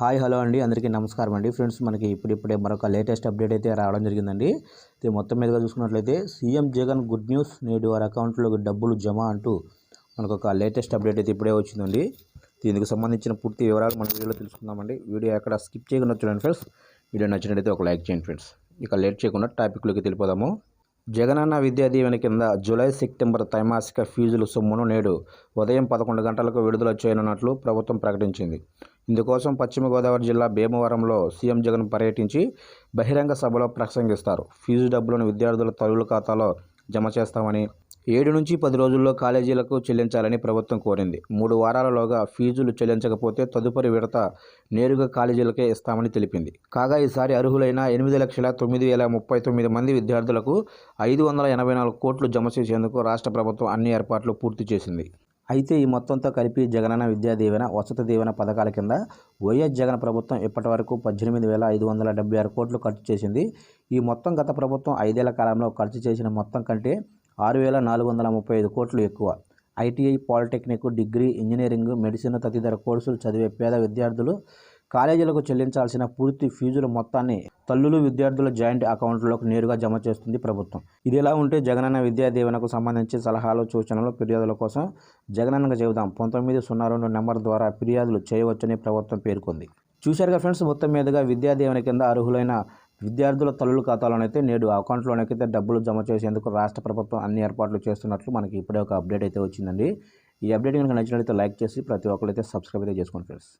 Hi hello అండి. అందరికీ నమస్కారం అండి. ఫ్రెండ్స్ మనకి ఇప్పుడిప్పుడే మరొక లేటెస్ట్ అప్డేట్ అయితే రావడం జరిగిందండి. ఇది మొత్తం మీదుగా చూసుకున్నట్లయితే సీఎం జగన్ గుడ్ న్యూస్ నేడు వారి అకౌంట్లోకి డబ్బులు జమ అంటూ మనకు ఒక లేటెస్ట్ అప్డేట్ అయితే ఇప్పుడే వచ్చిందండి. దీనికి సంబంధించిన పూర్తి వివరాలు మన వీడియోలో తెలుసుకుందామండి. వీడియో ఎక్కడ స్కిప్ చేయకుండా చూడండి ఫ్రెండ్స్. వీడియో నచ్చినట్లయితే ఒక లైక్ చేయండి ఫ్రెండ్స్. ఇక లేట్ చేయకుండా టాపిక్లోకి తెలిపోదాము జగనన్న విద్యా దీవెన కింద జూలై సెప్టెంబర్ త్రైమాసిక ఫీజుల సొమ్మును నేడు ఉదయం పదకొండు గంటలకు విడుదల చేయనున్నట్లు ప్రభుత్వం ప్రకటించింది. ఇందుకోసం పశ్చిమ గోదావరి జిల్లా భీమవరంలో సీఎం జగన్ పర్యటించి బహిరంగ సభలో ప్రసంగిస్తారు. ఫీజు డబ్బులను విద్యార్థుల తల్లుల ఖాతాలో జమ చేస్తామని ఏడు నుంచి పది రోజుల్లో కాలేజీలకు చెల్లించాలని ప్రభుత్వం కోరింది. మూడు వారాలలోగా ఫీజులు చెల్లించకపోతే తదుపరి విడత నేరుగా కాలేజీలకే ఇస్తామని తెలిపింది. కాగా ఈసారి అర్హులైన ఎనిమిది లక్షల తొమ్మిది వేల ముప్పై తొమ్మిది మంది విద్యార్థులకు ఐదు వందల ఎనభై నాలుగు కోట్లు జమ చేసేందుకు రాష్ట్ర ప్రభుత్వం అన్ని ఏర్పాట్లు పూర్తి చేసింది. అయితే ఈ మొత్తంతో కలిపి జగనన్న విద్యా దీవెన వసతి దీవెన పథకాల కింద వైఎస్ జగన్ ప్రభుత్వం ఇప్పటి వరకు పద్దెనిమిది వేల ఐదు వందల డెబ్బై ఆరు కోట్లు ఖర్చు చేసింది. ఈ మొత్తం గత ప్రభుత్వం ఐదేళ్ళ కాలంలో ఖర్చు చేసిన మొత్తం కంటే ఆరు వేల నాలుగు వందల ముప్పై ఐదు కోట్లు ఎక్కువ. ITI polytechnic degree engineering medicine తదితర కోర్సులు చదివే పేద విద్యార్థులు కాలేజీలకు చెల్లించాల్సిన పూర్తి ఫీజుల మొత్తాన్ని తల్లులు విద్యార్థుల జాయింట్ అకౌంట్లోకి నేరుగా జమ చేస్తుంది ప్రభుత్వం. ఇది ఎలా ఉంటే జగనన్న విద్యా దీవెనకు సంబంధించి సలహాలు సూచనలు ఫిర్యాదుల కోసం జగనన్నకు చెబుదాం. పంతొమ్మిది సున్నా రెండు నెంబర్ ద్వారా ఫిర్యాదులు చేయవచ్చని ప్రభుత్వం పేర్కొంది. చూశారుగా ఫ్రెండ్స్ మొత్తం మీదుగా విద్యా దీవెన కింద అర్హులైన విద్యార్థుల తల్లుల ఖాతాలోనైతే నేడు అకౌంట్లోనైతే డబ్బులు జమ చేసేందుకు రాష్ట్ర ప్రభుత్వం అన్ని ఏర్పాట్లు చేస్తున్నట్లు మనకి ఇప్పుడే ఒక అప్డేట్ అయితే వచ్చిందండి. ఈ అప్డేట్ కనుక నచ్చినట్లయితే లైక్ చేసి ప్రతి ఒక్కరైతే సబ్స్క్రైబ్ అయితే చేసుకోండి ఫ్రెండ్స్.